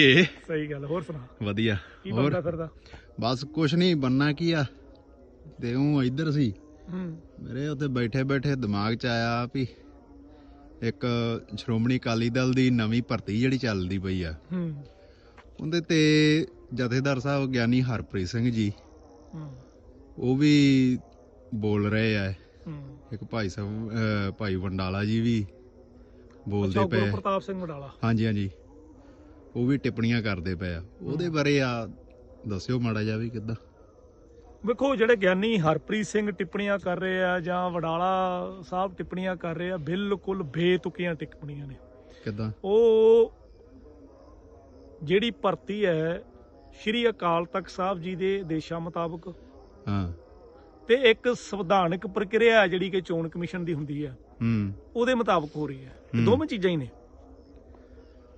ਇਹ ਸਹੀ ਗੱਲ ਹੋਰ ਸੁਣਾ। ਵਧੀਆ। ਕੀ ਬੰਦਾ ਫਿਰਦਾ? ਬਸ ਕੁਛ ਨਹੀਂ ਬੰਨਾ ਕੀ ਆ? ਤੇ ਉਹ ਇੱਧਰ ਸੀ। ਮੇਰੇ ਉੱਤੇ ਬੈਠੇ ਬੈਠੇ ਦਿਮਾਗ 'ਚ ਆਇਆ ਵੀ ਇੱਕ ਸ਼੍ਰੋਮਣੀ ਅਕਾਲੀ ਦਲ ਦੀ ਨਵੀਂ ਭਰਤੀ ਜਿਹੜੀ ਚੱਲਦੀ ਪਈ ਆ। ਹੂੰ। ਉਹਦੇ ਤੇ ਜਥੇਦਾਰ ਸਾਹਿਬ ਗਿਆਨੀ ਹਰਪ੍ਰੀਤ ਸਿੰਘ ਜੀ ਉਹ ਵੀ ਬੋਲ ਰਹੇ ਆ। ਇੱਕ ਭਾਈ ਸਾਹਿਬ ਭਾਈ ਵੰਡਾਲਾ ਜੀ ਵੀ ਬੋਲਦੇ ਪਏ ਗੁਰੂ। ਪ੍ਰਤਾਪ ਸਿੰਘ ਵਡਾਲਾ। ਹਾਂਜੀ ਹਾਂਜੀ। ਉਹ ਵੀ ਟਿੱਪਣੀਆਂ ਕਰਦੇ ਪਏ ਆ। ਉਹਦੇ ਬਾਰੇ ਆ ਦੱਸਿਓ ਮਾੜਾ ਜਿਹਾ ਵੀ ਕਿੱਦਾਂ। ਵੇਖੋ ਜਿਹੜੇ ਗਿਆਨੀ ਹਰਪ੍ਰੀਤ ਸਿੰਘ ਟਿੱਪਣੀਆਂ ਕਰ ਰਹੇ ਆ ਜਾਂ ਵਡਾਲਾ ਸਾਹਿਬ ਟਿੱਪਣੀਆਂ ਕਰ ਰਹੇ ਆ ਬਿਲਕੁਲ ਬੇਤੁਕੀਆਂ ਟਿੱਪਣੀਆਂ ਨੇ। ਕਿੱਦਾਂ? ਉਹ ਜਿਹੜੀ ਭਰਤੀ ਹੈ ਸ਼੍ਰੀ ਅਕਾਲ ਤਖਤ ਸਾਹਿਬ ਜੀ ਦੇ ਦੇਸ਼ਾਂ ਮੁਤਾਬਕ ਹਾਂ। ਤੇ ਇੱਕ ਸੰਵਿਧਾਨਕ ਪ੍ਰਕਿਰਿਆ ਜਿਹੜੀ ਕਿ ਚੋਣ ਕਮਿਸ਼ਨ ਦੀ ਹੁੰਦੀ ਹੈ ਹੂੰ। ਉਹਦੇ ਮੁਤਾਬਕ ਹੋ ਰਹੀ ਹੂੰ। ਦੋਵੇਂ ਚੀਜ਼ਾਂ ਹੀ ਨੇ।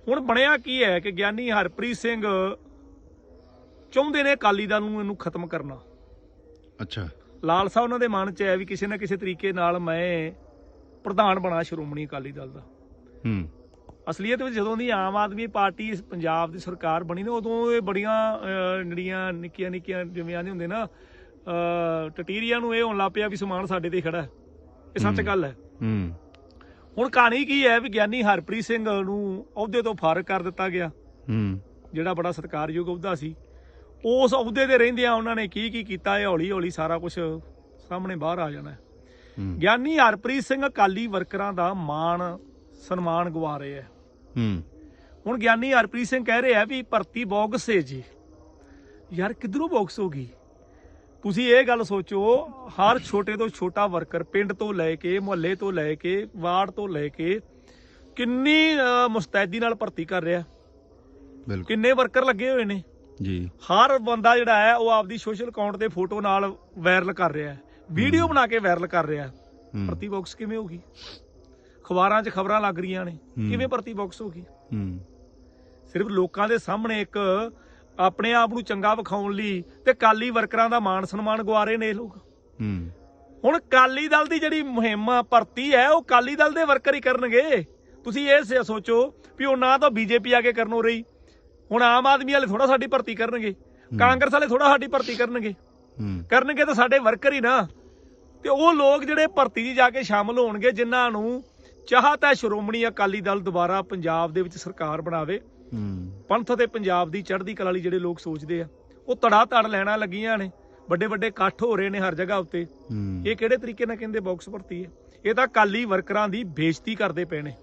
ਹੁਣ ਬਣਿਆ ਕੀ ਹੈ ਕਿ ਗਿਆਨੀ ਹਰਪ੍ਰੀਤ ਸਿੰਘ ਚਾਹੁੰਦੇ ਨੇ ਅਕਾਲੀ ਦਲ ਨੂੰ ਇਹਨੂੰ ਖਤਮ ਕਰਨਾ। ਅੱਛਾ। ਲਾਲਸਾ ਉਹਨਾਂ ਦੇ ਮਨ 'ਚ ਹੈ ਵੀ ਕਿਸੇ ਨਾ ਕਿਸੇ ਤਰੀਕੇ ਨਾਲ ਮੈਂ ਪ੍ਰਧਾਨ ਬਣਾ ਸ਼੍ਰੋਮਣੀ ਅਕਾਲੀ ਦਲ ਦਾ। ਹੂੰ। ਅਸਲੀਅਤ ਵਿੱਚ ਜਦੋਂ ਦੀ ਆਮ ਆਦਮੀ ਪਾਰਟੀ ਪੰਜਾਬ ਦੀ ਸਰਕਾਰ ਬਣੀ ਨਾ ਉਦੋਂ ਇਹ ਬੜੀਆਂ ਜਿਹੜੀਆਂ ਨਿੱਕੀਆਂ ਨਿੱਕੀਆਂ ਜਿਵੇਂ ਆਂਦੇ ਹੁੰਦੇ ਨਾ ਟਟੀਰੀਆਂ ਨੂੰ ਇਹ ਹੋਣ ਲੱਗ ਪਿਆ ਵੀ ਸਮਾਨ ਸਾਡੇ ਤੇ ਖੜਾ ਇਹ ਸੱਚ। ਗੱਲ ਹੈ। ਹੂੰ। ਹੁਣ ਕਹਾਣੀ ਕੀ ਹੈ ਵਿਗਿਆਨੀ ਹਰਪ੍ਰੀਤ ਸਿੰਘ ਨੂੰ ਅਹੁਦੇ ਤੋਂ ਫਾਰਗ ਕਰ ਦਿੱਤਾ ਗਿਆ। ਹੂੰ। ਜਿਹੜਾ ਬੜਾ ਸਤਿਕਾਰਯੋਗ ਅਹੁਦਾ ਸੀ। ਉਸ ਅਹੁਦੇ ਤੇ ਰਹਿੰਦਿਆਂ ਉਹਨਾਂ ਨੇ ਕੀ ਕੀ ਕੀਤਾ ਇਹ ਹੌਲੀ ਹੌਲੀ ਸਾਰਾ ਕੁਝ ਸਾਹਮਣੇ ਬਾਹਰ ਆ ਜਾਣਾ ਗਿਆਨੀ ਹਰਪ੍ਰੀਤ ਸਿੰਘ ਅਕਾਲੀ ਵਰਕਰਾਂ ਦਾ ਮਾਣ ਸਨਮਾਨ ਗਵਾ ਰਹੇ ਹੈ। ਹੂੰ। ਹੁਣ ਗਿਆਨੀ ਹਰਪ੍ਰੀਤ ਸਿੰਘ ਕਹਿ ਰਹੇ ਵੀ ਭਰਤੀ ਬੌਕਸ ਹੈ ਜੀ ਯਾਰ ਕਿਧਰੋਂ ਬੌਕਸ ਹੋ ਗਈ? ਤੁਸੀਂ ਇਹ ਗੱਲ ਸੋਚੋ ਹਰ ਛੋਟੇ ਤੋਂ ਛੋਟਾ ਵਰਕਰ ਪਿੰਡ ਤੋਂ ਲੈ ਕੇ ਮੁਹੱਲੇ ਤੋਂ ਲੈ ਕੇ ਵਾਰਡ ਤੋਂ ਲੈ ਕੇ ਕਿੰਨੀ ਮੁਸਤੈਦੀ ਨਾਲ ਭਰਤੀ ਕਰ ਰਿਹਾ? ਬਿਲਕੁਲ। ਕਿੰਨੇ ਵਰਕਰ ਲੱਗੇ ਹੋਏ ਨੇ? ਜੀ। ਹਰ ਬੰਦਾ ਜਿਹੜਾ ਹੈ ਉਹ ਆਪਦੀ ਸੋਸ਼ਲ ਅਕਾਊਂਟ ਤੇ ਫੋਟੋ ਨਾਲ ਵਾਇਰਲ ਕਰ ਰਿਹਾ ਹੈ। ਵੀਡੀਓ ਬਣਾ ਕੇ ਵਾਇਰਲ ਕਰ ਰਿਹਾ ਹੈ। ਹੂੰ। ਭਰਤੀ ਬਾਕਸ ਕਿਵੇਂ ਹੋਗੀ ਖਬਰਾਂ 'ਚ ਖਬਰਾਂ ਲੱਗ ਰਹੀਆਂ ਨੇ। ਹੂੰ। ਕਿਵੇਂ ਭਰਤੀ ਬਾਕਸ ਹੋਗੀ ਹੂੰ। ਸਿਰਫ ਲੋਕਾਂ ਦੇ ਸਾਹਮਣੇ ਇੱਕ ਆਪਣੇ ਆਪ ਨੂੰ ਚੰਗਾ ਵਿਖਾਉਣ ਲਈ ਤੇ ਕਾਲੀ ਵਰਕਰਾਂ ਦਾ ਮਾਣ ਸਨਮਾਨ ਗਵਾ ਰਹੇ ਨੇ ਲੋਕ। ਹੂੰ। ਹੁਣ ਕਾਲੀ ਦਲ ਦੀ ਜਿਹੜੀ ਮੁਹਿੰਮ ਭਰਤੀ ਹੈ ਉਹ ਕਾਲੀ ਦਲ ਦੇ ਵਰਕਰ ਹੀ ਕਰਨਗੇ। ਤੁਸੀਂ ਇਹ ਸੋਚੋ ਵੀ ਉਹ ਨਾ ਤਾਂ ਬੀਜੇਪੀ ਆ ਕੇ ਕਰਨੋਂ ਰਹੀ। ਹੁਣ ਆਮ ਆਦਮੀ ਵਾਲੇ ਥੋੜਾ ਸਾਡੀ ਭਰਤੀ ਕਰਨਗੇ। ਕਾਂਗਰਸ ਵਾਲੇ ਥੋੜਾ ਸਾਡੀ ਭਰਤੀ ਕਰਨਗੇ। ਕਰਨਗੇ ਤਾਂ ਸਾਡੇ ਵਰਕਰ ਹੀ ਨਾ। ਤੇ ਉਹ ਲੋਕ ਜਿਹੜੇ ਭਰਤੀ 'ਚ ਜਾ ਕੇ ਸ਼ਾਮਲ ਹੋਣਗੇ ਜਿਨ੍ਹਾਂ ਨੂੰ ਚਾਹਤ ਹੈ ਸ਼੍ਰੋਮਣੀ ਅਕਾਲੀ ਦਲ ਦੁਬਾਰਾ ਪੰਜਾਬ ਦੇ ਵਿੱਚ ਸਰਕਾਰ ਬਣਾਵੇ। ਪੰਥ ਤੇ ਪੰਜਾਬ ਦੀ ਚੜ੍ਹਦੀ ਕਲਾ ਲਈ ਜਿਹੜੇ ਲੋਕ ਸੋਚਦੇ ਆ ਉਹ ਧੜਾ ਧੜ ਲੈਣਾ ਲੱਗੀਆਂ ਨੇ ਵੱਡੇ ਵੱਡੇ ਇਕੱਠ ਹੋ ਰਹੇ ਨੇ ਹਰ ਜਗ੍ਹਾ ਉੱਤੇ। ਇਹ ਕਿਹੜੇ ਤਰੀਕੇ ਨਾਲ ਕਹਿੰਦੇ ਬਾਕਸ ਭਰਤੀ ਹੈ? ਇਹ ਤਾਂ ਕਾਲੀ ਵਰਕਰਾਂ ਦੀ ਬੇਇੱਜ਼ਤੀ ਕਰਦੇ ਪਏ ਨੇ।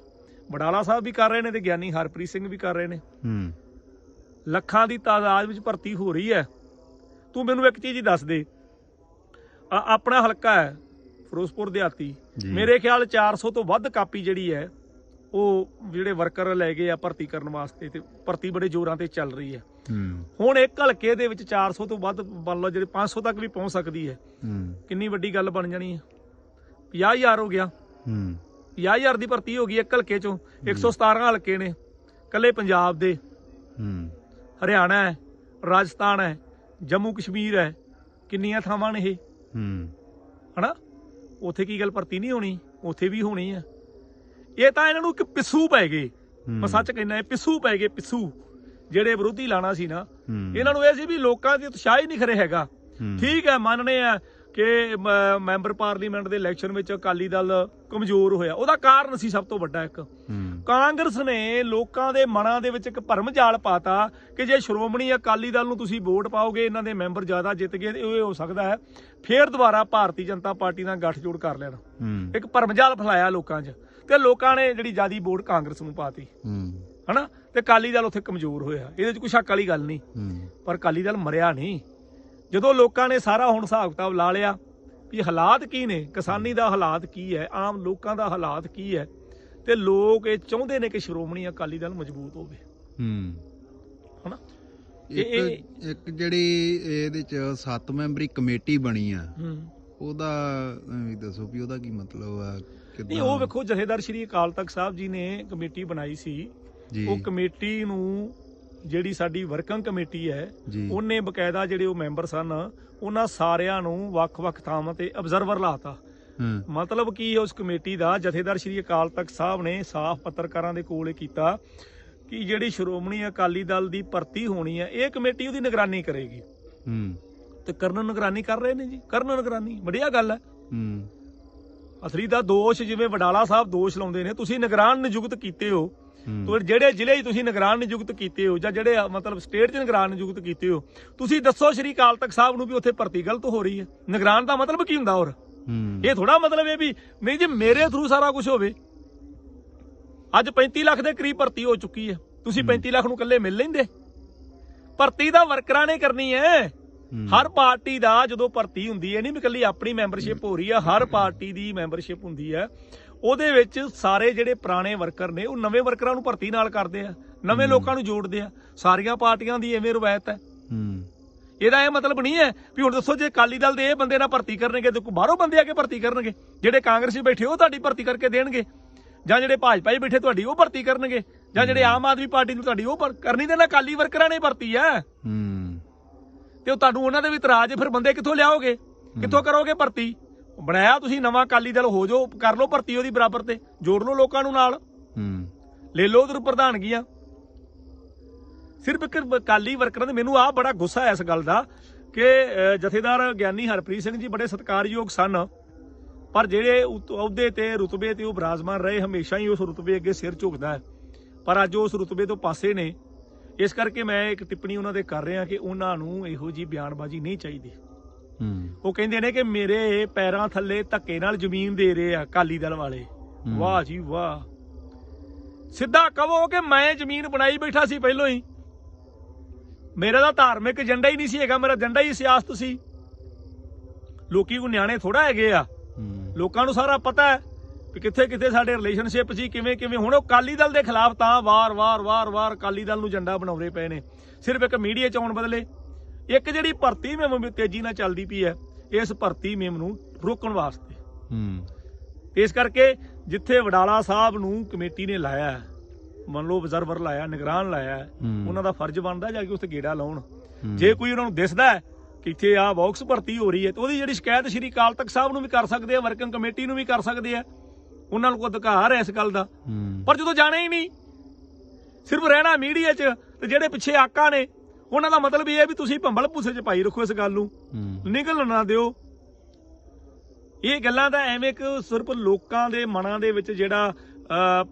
ਬਡਾਲਾ ਸਾਹਿਬ ਵੀ ਕਰ ਰਹੇ ਨੇ ਤੇ ਗਿਆਨੀ ਹਰਪ੍ਰੀਤ ਸਿੰਘ ਵੀ ਕਰ ਰਹੇ ਨੇ। ਲੱਖਾਂ ਦੀ ਤਾਦਾਦ ਵਿੱਚ ਭਰਤੀ ਹੋ ਰਹੀ ਹੈ। ਤੂੰ ਮੈਨੂੰ ਇੱਕ ਚੀਜ਼ ਹੀ ਦੱਸ ਦੇ। ਆਪਣਾ ਹਲਕਾ ਹੈ ਫਿਰੋਜ਼ਪੁਰ ਦਿਹਾਤੀ। ਮੇਰੇ ਖਿਆਲ 400 ਤੋਂ ਵੱਧ ਕਾਪੀ ਜਿਹੜੀ ਹੈ ਉਹ ਜਿਹੜੇ ਵਰਕਰ ਲੈ ਗਏ ਆ ਭਰਤੀ ਕਰਨ ਵਾਸਤੇ ਤੇ ਭਰਤੀ ਬੜੇ ਜ਼ੋਰਾਂ ਤੇ ਚੱਲ ਰਹੀ ਹੈ। ਹੂੰ। ਹੁਣ ਇੱਕ ਹਲਕੇ ਦੇ ਵਿੱਚ 400 ਤੋਂ ਵੱਧ ਮੰਨ ਲਓ ਜਿਹੜੇ 500 ਤੱਕ ਵੀ ਪਹੁੰਚ ਸਕਦੀ ਹੈ। ਹੂੰ। ਕਿੰਨੀ ਵੱਡੀ ਗੱਲ ਬਣ ਜਾਣੀ ਹੈ? 50000 ਹੋ ਗਿਆ। ਹੂੰ। 50000 ਦੀ ਭਰਤੀ ਹੋ ਗਈ ਇੱਕ ਹਲਕੇ ਚੋਂ। 117 ਹਲਕੇ ਨੇ। ਕੱਲੇ ਪੰਜਾਬ ਦੇ। ਹੂੰ। ਹਰਿਆਣਾ ਹੈ ਰਾਜਸਥਾਨ ਹੈ ਜੰਮੂ ਕਸ਼ਮੀਰ ਹੈ। ਕਿੰਨੀਆਂ ਥਾਵਾਂ ਨੇ ਇਹ? ਹੂੰ। ਹਨਾ? ਉੱਥੇ ਕੀ ਗੱਲ ਭਰਤੀ ਨਹੀਂ ਹੋਣੀ? ਉੱਥੇ ਵੀ ਹੋਣੀ ਆ ਇਹ ਤਾਂ ਇਹਨਾਂ ਨੂੰ ਇੱਕ ਪਿੱਸੂ ਪੈ ਗਏ। ਮੈਂ ਸੱਚ ਕਹਿੰਦਾ ਇਹ ਪਿੱਸੂ ਪੈ ਗਏ ਪਿੱਸੂ। ਜਿਹੜੇ ਵਿਰੋਧੀ ਲਾਣਾ ਸੀ ਨਾ ਇਹਨਾਂ ਨੂੰ ਇਹ ਸੀ ਵੀ ਲੋਕਾਂ ਦੀ ਉਤਸ਼ਾਹ ਹੀ ਨਹੀਂ ਖਰੇ ਹੈਗਾ। ਠੀਕ ਹੈ ਮੰਨਣੇ ਆ ਕਿ ਮੈਂਬਰ ਪਾਰਲੀਮੈਂਟ ਦੇ ਇਲੈਕਸ਼ਨ ਵਿੱਚ ਅਕਾਲੀ ਦਲ ਕਮਜ਼ੋਰ ਹੋਇਆ। ਉਹਦਾ ਕਾਰਨ ਸੀ ਸਭ ਤੋਂ ਵੱਡਾ ਇੱਕ। ਕਾਂਗਰਸ ਨੇ ਲੋਕਾਂ ਦੇ ਮਨਾਂ ਦੇ ਵਿੱਚ ਇੱਕ ਭਰਮ ਜਾਲ ਪਾਤਾ ਕਿ ਜੇ ਸ਼੍ਰੋਮਣੀ ਅਕਾਲੀ ਦਲ ਨੂੰ ਤੁਸੀਂ ਵੋਟ ਪਾਓਗੇ ਇਹਨਾਂ ਦੇ ਮੈਂਬਰ ਜ਼ਿਆਦਾ ਜਿੱਤ ਗਏ ਤੇ ਇਹ ਹੋ ਸਕਦਾ ਹੈ ਫੇਰ ਦੁਬਾਰਾ ਭਾਰਤੀ ਜਨਤਾ ਪਾਰਟੀ ਨਾਲ ਗੱਠਜੋੜ ਕਰ ਲੈਣ। ਇੱਕ ਭਰਮ ਜਾਲ ਫੈਲਾਇਆ ਲੋਕਾਂ 'ਚ। ਤੇ ਲੋਕਾਂ ਨੇ ਜਿਹੜੀ ਜਿਆਦੀ ਵੋਟ ਕਾਂਗਰਸ ਨੂੰ ਪਾਤੀ। ਹੂੰ। ਹਨਾ? ਤੇ ਅਕਾਲੀ ਦਲ ਉੱਥੇ ਕਮਜ਼ੋਰ ਹੋਇਆ। ਇਹਦੇ 'ਚ ਕੋਈ ਸ਼ੱਕ ਵਾਲੀ ਗੱਲ ਨਹੀਂ। ਪਰ ਅਕਾਲੀ ਦਲ ਮਰਿਆ ਨਹੀਂ। ਜਦੋਂ ਲੋਕਾਂ ਨੇ ਸਾਰਾ ਹੁਣ ਹਿਸਾਬ ਕਿਤਾਬ ਲਾ ਲਿਆ ਵੀ ਹਾਲਾਤ ਕੀ ਨੇ ਕਿਸਾਨੀ ਦਾ ਹਾਲਾਤ ਕੀ ਹੈ ਆਮ ਲੋਕਾਂ ਦਾ ਹਾਲਾਤ ਕੀ ਹੈ ਤੇ ਲੋਕ ਇਹ ਚਾਹੁੰਦੇ ਨੇ ਕਿ ਸ਼੍ਰੋਮਣੀ ਅਕਾਲੀ ਦਲ ਮਜ਼ਬੂਤ ਹੋਵੇ। ਹੂੰ। ਹਨਾ? ਇੱਕ ਇੱਕ ਜਿਹੜੀ ਇਹਦੇ ਚ ਸੱਤ ਮੈਂਬਰੀ ਕਮੇਟੀ ਬਣੀ ਆ ਹੂੰ। ਉਹਦਾ ਵੀ ਦੱਸੋ ਵੀ ਉਹਦਾ ਕੀ ਮਤਲਬ ਆ ਨਹੀਂ ਉਹ ਵੇਖੋ ਜਥੇਦਾਰ ਸ਼੍ਰੀ ਅਕਾਲ ਤਖਤ ਸਾਹਿਬ ਜੀ ਨੇ ਕਮੇਟੀ ਬਣਾਈ ਸੀ। ਉਹ ਕਮੇਟੀ ਨੂੰ ਜਿਹੜੀ ਸਾਡੀ ਵਰਕਿੰਗ ਕਮੇਟੀ ਹੈ ਉਹਨੇ ਬਕਾਇਦਾ ਜਿਹੜੇ ਉਹ ਮੈਂਬਰ ਸਨ ਉਹਨਾਂ ਸਾਰਿਆਂ ਨੂੰ ਵੱਖ-ਵੱਖ ਥਾਵਾਂ ਤੇ ਅਬਜ਼ਰਵਰ ਲਾਤਾ। ਮਤਲਬ ਕੀ ਹੈ ਉਸ ਕਮੇਟੀ ਦਾ ਜਥੇਦਾਰ ਸ਼੍ਰੀ ਅਕਾਲ ਤਖਤ ਸਾਹਿਬ ਨੇ ਸਾਫ਼ ਪੱਤਰਕਾਰਾਂ ਦੇ ਕੋਲ ਕੀਤਾ ਕਿ ਜਿਹੜੀ ਸ਼੍ਰੋਮਣੀ ਅਕਾਲੀ ਦਲ ਦੀ ਭਰਤੀ ਹੋਣੀ ਹੈ ਇਹ ਕਮੇਟੀ ਉਹਦੀ ਨਿਗਰਾਨੀ ਕਰੇਗੀ। ਹੂੰ। ਤੇ ਕਰਨ ਨਿਗਰਾਨੀ ਕਰ ਰਹੇ ਨੇ ਜੀ ਕਰਨ ਨਿਗਰਾਨੀ ਵਧੀਆ ਗੱਲ ਹੈ। ਹੂੰ। ਅਸਲੀ ਦਾ ਦੋਸ਼ ਜਿਵੇਂ ਵਡਾਲਾ ਸਾਹਿਬ ਦੋਸ਼ ਲਾਉਂਦੇ ਨੇ ਤੁਸੀਂ ਨਿਗਰਾਨ ਨਿਯੁਕਤ ਕੀਤੇ ਹੋ। ਤੋ ਜਿਹੜੇ ਜ਼ਿਲ੍ਹੇ 'ਚ ਤੁਸੀਂ ਨਿਗਰਾਨ ਨਿਯੁਕਤ ਕੀਤੇ ਹੋ ਜਾਂ ਜਿਹੜੇ ਮਤਲਬ ਸਟੇਟ 'ਚ ਨਿਗਰਾਨ ਨਿਯੁਕਤ ਕੀਤੇ ਹੋ ਤੁਸੀਂ ਦੱਸੋ ਸ਼੍ਰੀ ਅਕਾਲ ਤਖਤ ਸਾਹਿਬ ਨੂੰ ਵੀ ਉੱਥੇ ਭਰਤੀ ਗਲਤ ਹੋ ਰਹੀ ਹੈ। ਨਿਗਰਾਨ ਦਾ ਮਤਲਬ ਕੀ ਹੁੰਦਾ ਹੋਰ? ਇਹ ਥੋੜਾ ਮਤਲਬ ਇਹ ਵੀ ਨਹੀਂ ਜੀ ਮੇਰੇ ਥਰੂ ਸਾਰਾ ਕੁਝ ਹੋਵੇ। ਅੱਜ 35 ਲੱਖ ਦੇ ਕਰੀਬ ਭਰਤੀ ਹੋ ਚੁੱਕੀ ਹੈ। ਤੁਸੀਂ 35 ਲੱਖ ਨੂੰ ਇਕੱਲੇ ਮਿਲ ਲੈਂਦੇ। ਭਰਤੀ ਦਾ ਵਰਕਰਾਂ ਨੇ ਕਰਨੀ ਹੂੰ। ਹਰ ਪਾਰਟੀ ਦਾ ਜਦੋਂ ਭਰਤੀ ਹੁੰਦੀ ਹੈ ਨਹੀਂ ਵੀ ਇਕੱਲੀ ਆਪਣੀ ਮੈਂਬਰਸ਼ਿਪ ਹੋ ਰਹੀ ਹੈ ਹਰ ਪਾਰਟੀ ਦੀ ਮੈਂਬਰਸ਼ਿਪ ਹੁੰਦੀ ਹੈ। ਉਹਦੇ ਵਿੱਚ ਸਾਰੇ ਜਿਹੜੇ ਪੁਰਾਣੇ ਵਰਕਰ ਨੇ ਉਹ ਨਵੇਂ ਵਰਕਰਾਂ ਨੂੰ ਭਰਤੀ ਨਾਲ ਕਰਦੇ ਆ ਨਵੇਂ ਲੋਕਾਂ ਨੂੰ ਜੋੜਦੇ ਆ। ਸਾਰੀਆਂ ਪਾਰਟੀਆਂ ਦੀ ਐਵੇਂ ਰਵਾਇਤ ਹੈ। ਇਹਦਾ ਇਹ ਮਤਲਬ ਨਹੀਂ ਹੈ ਵੀ ਹੁਣ ਦੱਸੋ ਜੇ ਅਕਾਲੀ ਦਲ ਦੇ ਇਹ ਬੰਦੇ ਨਾਲ ਭਰਤੀ ਕਰਨਗੇ ਤੇ ਬਾਹਰੋਂ ਬੰਦੇ ਆ ਕੇ ਭਰਤੀ ਕਰਨਗੇ ਜਿਹੜੇ ਕਾਂਗਰਸੀ ਬੈਠੇ ਉਹ ਤੁਹਾਡੀ ਭਰਤੀ ਕਰਕੇ ਦੇਣਗੇ। ਜਾਂ ਜਿਹੜੇ ਭਾਜਪਾ 'ਚ ਬੈਠੇ ਤੁਹਾਡੀ ਉਹ ਭਰਤੀ ਕਰਨਗੇ ਜਾਂ ਜਿਹੜੇ ਆਮ ਆਦਮੀ ਪਾਰਟੀ ਨੂੰ ਤੁਹਾਡੀ ਉਹ ਕਰਨੀ ਤੇ ਨਾ ਅਕਾਲੀ ਵਰਕਰਾਂ ਨੇ ਭਰਤੀ ਹੈ। ਹੂੰ। ਤੇ ਉਹ ਤੁਹਾਨੂੰ ਉਹਨਾਂ ਦੇ ਵੀ ਇਤਰਾਜ਼ ਫਿਰ ਬੰਦੇ ਕਿੱਥੋਂ ਲਿਆਓਗੇ? ਕਿੱਥੋਂ ਕਰੋਗੇ ਭਰਤੀ? ਬਣਾਇਆ ਤੁਸੀਂ ਨਵਾਂ ਅਕਾਲੀ ਦਲ ਹੋ ਜਾਓ ਕਰ ਲਓ ਭਰਤੀ ਉਹਦੀ ਬਰਾਬਰ ਤੇ ਜੋੜ ਲਓ ਲੋਕਾਂ ਨੂੰ ਨਾਲ। ਹੂੰ। ਲੈ ਲਓ ਉਧਰ ਪ੍ਰਧਾਨਗੀਆਂ। ਸਿਰਫ ਇੱਕ ਅਕਾਲੀ ਵਰਕਰਾਂ ਦੇ ਮੈਨੂੰ ਆ ਬੜਾ ਗੁੱਸਾ ਹੈ ਇਸ ਗੱਲ ਦਾ ਕਿ ਜਥੇਦਾਰ ਗਿਆਨੀ ਹਰਪ੍ਰੀਤ ਸਿੰਘ ਜੀ ਬੜੇ ਸਤਿਕਾਰਯੋਗ ਸਨ। ਪਰ ਜਿਹੜੇ ਅਹੁਦੇ ਤੇ ਰੁਤਬੇ ਤੇ ਉਹ ਬਰਾਜਮਾਨ ਰਹੇ ਹਮੇਸ਼ਾ ਹੀ ਉਸ ਰੁਤਬੇ ਅੱਗੇ ਸਿਰ ਝੁਕਦਾ ਹੈ। ਪਰ ਅੱਜ ਉਸ ਰੁਤਬੇ ਤੋਂ ਪਾਸੇ ਨੇ। ਇਸ ਕਰਕੇ ਮੈਂ ਇੱਕ ਟਿੱਪਣੀ ਉਹਨਾਂ ਦੇ ਕਰ ਰਿਹਾ ਕਿ ਉਹਨਾਂ ਨੂੰ ਇਹੋ ਜੀ ਬਿਆਨਬਾਜ਼ੀ ਨਹੀਂ ਚਾਹੀਦੀ। ਹੂੰ। ਉਹ ਕਹਿੰਦੇ ਨੇ ਕਿ ਮੇਰੇ ਪੈਰਾਂ ਥੱਲੇ ਧੱਕੇ ਨਾਲ ਜ਼ਮੀਨ ਦੇ ਰਹੇ ਆ ਅਕਾਲੀ ਦਲ ਵਾਲੇ। ਵਾਹ ਜੀ ਵਾਹ। ਸਿੱਧਾ ਕਹੋ ਕਿ ਮੈਂ ਜ਼ਮੀਨ ਬਣਾਈ ਬੈਠਾ ਸੀ ਪਹਿਲਾਂ ਹੀ। ਮੇਰਾ ਤਾਂ ਧਾਰਮਿਕ ਏਜੰਡਾ ਹੀ ਨਹੀਂ ਸੀ ਹੈਗਾ ਮੇਰਾ ਏਜੰਡਾ ਹੀ ਸਿਆਸਤ ਸੀ। ਲੋਕੀ ਕੋ ਨਿਆਣੇ ਥੋੜਾ ਹੈਗੇ ਆ। ਲੋਕਾਂ ਨੂੰ ਸਾਰਾ ਪਤਾ ਹੈ। ਕਿ ਕਿੱਥੇ ਕਿੱਥੇ ਸਾਡੇ ਰਿਲੇਸ਼ਨਸ਼ਿਪ ਸੀ ਕਿਵੇਂ ਕਿਵੇਂ। ਹੁਣ ਉਹ ਅਕਾਲੀ ਦਲ ਦੇ ਖਿਲਾਫ ਤਾਂ ਵਾਰ-ਵਾਰ ਵਾਰ-ਵਾਰ ਅਕਾਲੀ ਦਲ ਨੂੰ ਏਜੰਡਾ ਬਣਾਉਂਦੇ ਪਏ ਨੇ। ਸਿਰਫ ਇੱਕ ਮੀਡੀਆ ਚ ਆਉਣ ਬਦਲੇ ਇੱਕ ਜਿਹੜੀ ਭਰਤੀ ਮੇਮ ਵੀ ਤੇਜ਼ੀ ਨਾਲ ਚੱਲਦੀ ਪਈ ਹੈ ਇਸ ਭਰਤੀ ਮੇਮ ਨੂੰ ਰੋਕਣ ਵਾਸਤੇ। ਹੂੰ। ਇਸ ਕਰਕੇ ਜਿੱਥੇ ਵਡਾਲਾ ਸਾਹਿਬ ਨੂੰ ਕਮੇਟੀ ਨੇ ਲਾਇਆ ਮੰਨ ਲਓ ਅਬਜ਼ਰਵਰ ਲਾਇਆ ਨਿਗਰਾਨ ਲਾਇਆ। ਉਹਨਾਂ ਦਾ ਫਰਜ਼ ਬਣਦਾ ਜਾ ਕੇ ਉੱਥੇ ਗੇੜਾ ਲਾਉਣ। ਜੇ ਕੋਈ ਉਹਨਾਂ ਨੂੰ ਦਿਸਦਾ ਕਿ ਇੱਥੇ ਆ ਬਾਕਸ ਭਰਤੀ ਹੋ ਰਹੀ ਹੈ ਤੇ ਉਹਦੀ ਜਿਹੜੀ ਸ਼ਿਕਾਇਤ ਸ਼੍ਰੀ ਅਕਾਲ ਤਖਤ ਸਾਹਿਬ ਨੂੰ ਵੀ ਕਰ ਸਕਦੇ ਆ ਵਰਕਿੰਗ ਕਮੇਟੀ ਨੂੰ ਵੀ ਕਰ ਸਕਦੇ ਆ ਉਹਨਾਂ ਨੂੰ ਅਧਿਕਾਰ ਹੈ ਇਸ ਗੱਲ ਦਾ। ਪਰ ਜਦੋਂ ਜਾਣਾ ਹੀ ਨਹੀਂ ਸਿਰਫ ਰਹਿਣਾ ਮੀਡੀਆ 'ਚ ਤੇ ਜਿਹੜੇ ਪਿੱਛੇ ਆਕਾ ਨੇ ਉਹਨਾਂ ਦਾ ਮਤਲਬ ਇਹ ਹੈ ਵੀ ਤੁਸੀਂ ਭੰਬਲ ਭੁੱਸੇ 'ਚ ਪਾਈ ਰੱਖੋ ਇਸ ਗੱਲ ਨੂੰ। ਹੂੰ। ਨਿਕਲ ਨਾ ਦਿਓ। ਇਹ ਗੱਲਾਂ ਤਾਂ ਐਵੇਂ ਕਿ ਸਿਰਫ ਲੋਕਾਂ ਦੇ ਮਨਾਂ ਦੇ ਵਿੱਚ ਜਿਹੜਾ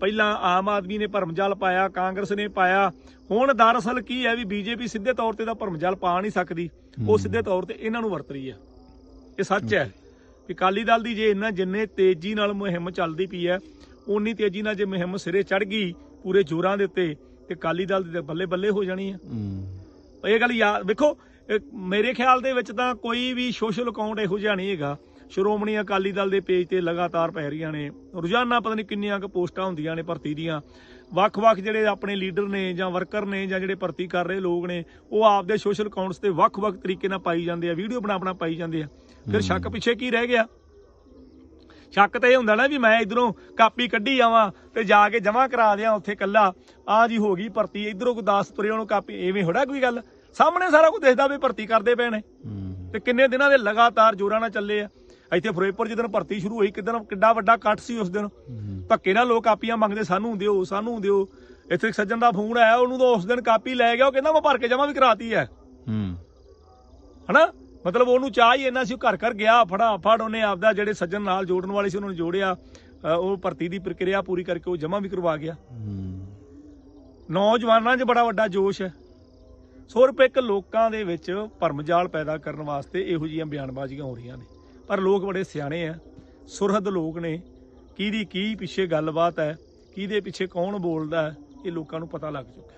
ਪਹਿਲਾਂ ਆਮ ਆਦਮੀ ਨੇ ਭਰਮਜਾਲ ਪਾਇਆ ਕਾਂਗਰਸ ਨੇ ਪਾਇਆ ਹੁਣ ਦਰਅਸਲ ਕੀ ਹੈ ਵੀ ਬੀਜੇਪੀ ਸਿੱਧੇ ਤੌਰ ਤੇ ਤਾਂ ਭਰਮਜਾਲ ਪਾ ਨਹੀਂ ਸਕਦੀ। ਉਹ ਸਿੱਧੇ ਤੌਰ ਤੇ ਇਹਨਾਂ ਨੂੰ ਵਰਤ ਰਹੀ ਹੈ। ਇਹ ਸੱਚ ਹੈ। ਅਕਾਲੀ ਦਲ ਦੀ ਜੇ ਇੰਨਾ ਜਿੰਨੇ ਤੇਜ਼ੀ ਨਾਲ ਮੁਹਿੰਮ ਚੱਲਦੀ ਪਈ ਹੈ ਉਨੀ ਤੇਜ਼ੀ ਨਾਲ ਜੇ ਮੁਹਿੰਮ ਸਿਰੇ ਚੜ ਗਈ ਪੂਰੇ ਜ਼ੋਰਾਂ ਦੇ ਉੱਤੇ ਤੇ ਅਕਾਲੀ ਦਲ ਦੇ ਬੱਲੇ ਬੱਲੇ ਹੋ ਜਾਣੀ ਹੈ। ਹੂੰ। ਇਹ ਗੱਲ ਯਾਦ ਵੇਖੋ ਮੇਰੇ ਖਿਆਲ ਦੇ ਵਿੱਚ ਤਾਂ ਕੋਈ ਵੀ ਸੋਸ਼ਲ ਅਕਾਊਂਟ ਇਹੋ ਜਿਹਾ ਨਹੀਂ ਹੈਗਾ। ਸ਼੍ਰੋਮਣੀ ਅਕਾਲੀ ਦਲ ਦੇ ਪੇਜ ਤੇ ਲਗਾਤਾਰ ਪੈ ਰਹੀਆਂ ਨੇ। ਰੋਜ਼ਾਨਾ ਪਤਾ ਨਹੀਂ ਕਿੰਨੀਆਂ ਕੁ ਪੋਸਟਾਂ ਹੁੰਦੀਆਂ ਨੇ ਭਰਤੀ ਦੀਆਂ। ਵੱਖ-ਵੱਖ ਜਿਹੜੇ ਆਪਣੇ ਲੀਡਰ ਨੇ ਜਾਂ ਵਰਕਰ ਨੇ ਜਾਂ ਜਿਹੜੇ ਭਰਤੀ ਕਰ ਰਹੇ ਲੋਕ ਨੇ ਉਹ ਆਪਦੇ ਸੋਸ਼ਲ ਅਕਾਊਂਟਸ ਤੇ ਵੱਖ-ਵੱਖ ਤਰੀਕੇ ਨਾਲ ਪਾਈ ਜਾਂਦੇ ਆ ਵੀਡੀਓ ਬਣਾ-ਬਣਾ ਪਾਈ ਜਾਂਦੇ ਆ। ਫਿਰ ਸ਼ੱਕ ਪਿੱਛੇ ਕੀ ਰਹਿ ਗਿਆ? ਸ਼ੱਕ ਤਾਂ ਇਹ ਹੁੰਦਾ ਨਾ ਵੀ ਮੈਂ ਇਧਰੋਂ ਕਾਪੀ ਕੱਢੀ ਆਵਾਂ ਤੇ ਜਾ ਕੇ ਜਮ੍ਹਾਂ ਕਰਾ ਦਿਆਂ ਉੱਥੇ ਕੱਲਾ ਆ ਜੀ ਹੋ ਗਈ ਭਰਤੀ ਇਧਰੋਂ ਕੋਈ 10 ਤੁਰੇ ਉਹਨੂੰ ਕਾਪੀ ਐਵੇਂ ਹੋੜਾ ਕੋਈ ਗੱਲ? ਸਾਹਮਣੇ ਸਾਰਾ ਕੁਝ ਦਿਖਦਾ ਵੀ ਭਰਤੀ ਕਰਦੇ ਪਏ ਨੇ। ਹੂੰ। ਤੇ ਕਿੰਨੇ ਦਿਨਾਂ ਦੇ ਲਗਾਤਾਰ ਜੋਰਾਂ ਨਾਲ ਚੱਲੇ ਆ। ਇੱਥੇ ਫਿਰੋਜ਼ਪੁਰ ਜਦੋਂ ਭਰਤੀ ਸ਼ੁਰੂ ਹੋਈ ਕਿਦਨ ਕਿੱਡਾ ਵੱਡਾ ਕੱਟ ਸੀ ਉਸ ਦਿਨ। ਧੱਕੇ ਨਾਲ ਲੋਕ ਕਾਪੀਆਂ ਮੰਗਦੇ ਸਾਨੂੰ ਦਿਓ ਸਾਨੂੰ ਦਿਓ। ਇੱਥੇ ਸੱਜਣ ਦਾ ਫੋਨ ਆਇਆ ਉਹਨੂੰ ਤਾਂ ਉਸ ਦਿਨ ਕਾਪੀ ਲੈ ਗਿਆ ਉਹ ਕਹਿੰਦਾ ਮੈਂ ਭਰ ਕੇ ਜਮ੍ਹਾਂ ਵੀ ਕਰਾਤੀ ਹੈ ਹੂੰ। ਹਨਾ? ਮਤਲਬ ਉਹਨੂੰ ਚਾਹ ਹੀ ਇੰਨਾ ਸੀ ਉਹ ਘਰ ਘਰ ਗਿਆ ਫੜਾ ਫੜ ਉਹਨੇ ਆਪਦਾ ਜਿਹੜੇ ਸੱਜਣ ਨਾਲ ਜੋੜਨ ਵਾਲੇ ਸੀ ਉਹਨਾਂ ਨੂੰ ਜੋੜਿਆ। ਉਹ ਭਰਤੀ ਦੀ ਪ੍ਰਕਿਰਿਆ ਪੂਰੀ ਕਰਕੇ ਉਹ ਜਮ੍ਹਾਂ ਵੀ ਕਰਵਾ ਗਿਆ। ਨੌਜਵਾਨਾਂ 'ਚ ਬੜਾ ਵੱਡਾ ਜੋਸ਼ ਹੈ ਸੋ ਰੁਪਏ ਇੱਕ ਲੋਕਾਂ ਦੇ ਵਿੱਚ ਭਰਮਜਾਲ ਪੈਦਾ ਕਰਨ ਵਾਸਤੇ ਇਹੋ ਜਿਹੀਆਂ ਬਿਆਨਬਾਜ਼ੀਆਂ ਹੋ ਰਹੀਆਂ ਨੇ। ਪਰ ਲੋਕ ਬੜੇ ਸਿਆਣੇ ਆ, ਸੁਰਹਦ ਲੋਕ ਨੇ। ਕਿਹਦੀ ਕੀ ਪਿੱਛੇ ਗੱਲਬਾਤ ਹੈ, ਕਿਹਦੇ ਪਿੱਛੇ ਕੌਣ ਬੋਲਦਾ ਇਹ ਲੋਕਾਂ ਨੂੰ ਪਤਾ ਲੱਗ ਚੁੱਕਾ